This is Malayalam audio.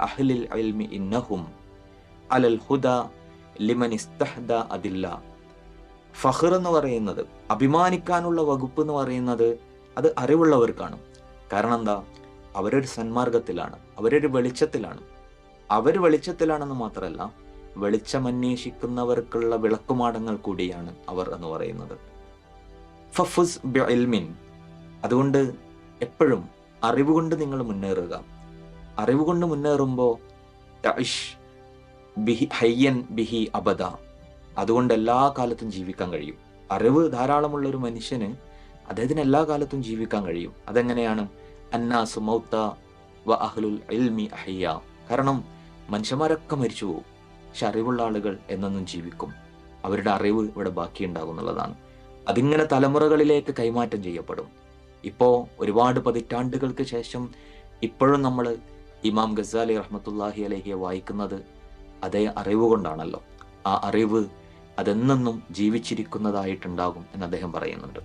അഹ്ലിൽ ഇന്നഹും അലൽ ലിമൻ എന്ന് പറയുന്നത് അഭിമാനിക്കാനുള്ള വകുപ്പ് എന്ന് പറയുന്നത് അത് അറിവുള്ളവർക്കാണ് കാരണം എന്താ? അവരൊരു സന്മാർഗത്തിലാണ് അവരൊരു വെളിച്ചത്തിലാണ്. അവർ വെളിച്ചത്തിലാണെന്ന് മാത്രമല്ല വെളിച്ചമന്വേഷിക്കുന്നവർക്കുള്ള വിളക്കുമാടങ്ങൾ കൂടിയാണ് അവർ എന്ന് പറയുന്നത്. ഫഫുസ് അതുകൊണ്ട് എപ്പോഴും അറിവ് കൊണ്ട് നിങ്ങൾ മുന്നേറുക. അറിവുകൊണ്ട് മുന്നേറുമ്പോൾ ടൈഷ് ബിഹി ഹയ്യൻ ബിഹി അബദ. അതുകൊണ്ട് എല്ലാ കാലത്തും ജീവിക്കാൻ കഴിയും. അറിവ് ധാരാളമുള്ള ഒരു മനുഷ്യന് അദ്ദേഹത്തിന് എല്ലാ കാലത്തും ജീവിക്കാൻ കഴിയും. അതെങ്ങനെയാണ്? അന്നാസ് മൗത്ത വ അഹ്ലുൽ ഇൽമി അഹയ്യ കാരണം മനുഷ്യന്മാരൊക്കെ മരിച്ചു പോകും പക്ഷെ അറിവുള്ള ആളുകൾ എന്നെന്നും ജീവിക്കും. അവരുടെ അറിവ് ഇവിടെ ബാക്കിയുണ്ടാകും എന്നുള്ളതാണ്. അതിങ്ങനെ തലമുറകളിലേക്ക് കൈമാറ്റം ചെയ്യപ്പെടും. ഇപ്പോ ഒരുപാട് പതിറ്റാണ്ടുകൾക്ക് ശേഷം ഇപ്പോഴും നമ്മൾ ഇമാം ഗസാലി റഹ്മത്തുല്ലാഹി അലഹിയെ വായിക്കുന്നത് അതേ അറിവ് കൊണ്ടാണല്ലോ. ആ അറിവ് അതെന്നെന്നും ജീവിച്ചിരിക്കുന്നതായിട്ടുണ്ടാകും എന്ന് അദ്ദേഹം പറയുന്നുണ്ട്.